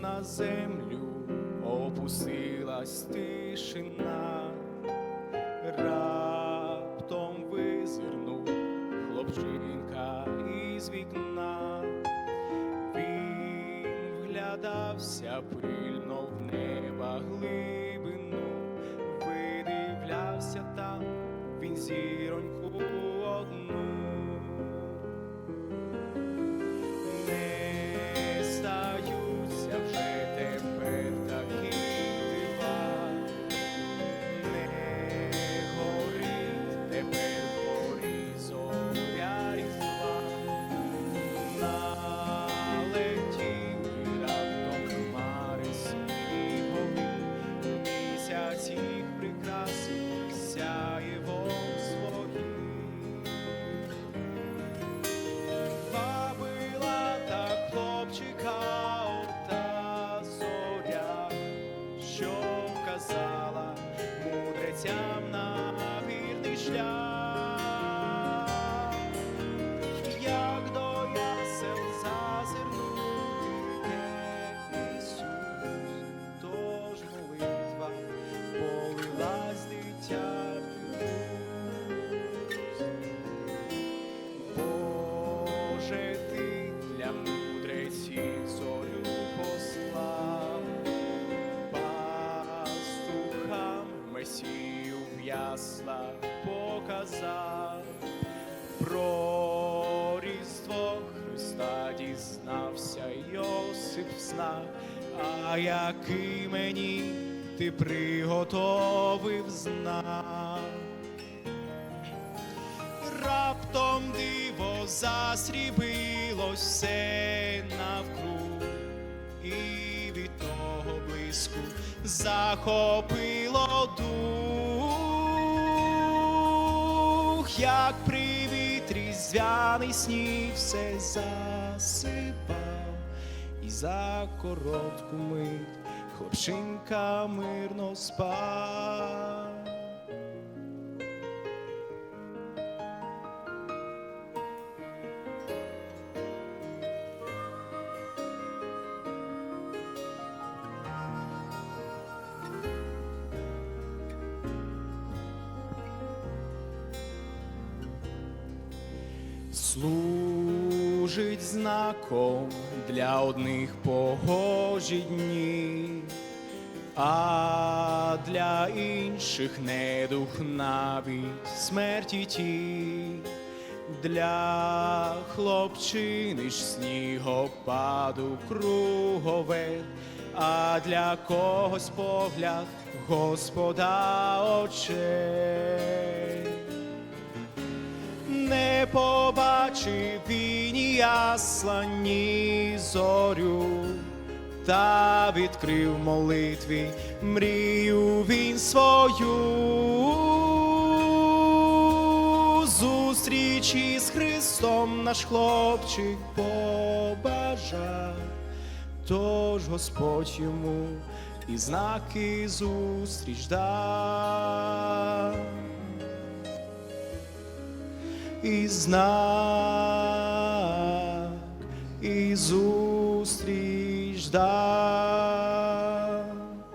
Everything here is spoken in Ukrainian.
на землю опустилась тишина, раптом визирнув хлопчинка із вікна. Він вглядався пильно в неба глибину, видивлявся там він зіроньку вказала мудрецям яслах показав, про різдво Христа дізнався Йосип в а який мені ти приготовив знак. Раптом диво засрібилось все навкруг, і від того блиску захопило дух, як при вітрі звяний сніг все засипав, і за коротку мить хлопчинка мирно спав. Служить знаком для одних погожі дні, а для інших недух навіть смерті ті. Для хлопчини ж снігопаду кругове, а для когось погляд Господа очей побачив він ні ясла, зорю, та відкрив молитві мрію він свою. Зустрічі з Христом наш хлопчик побажав, тож Господь йому і знаки зустріч дав і знак, і дав.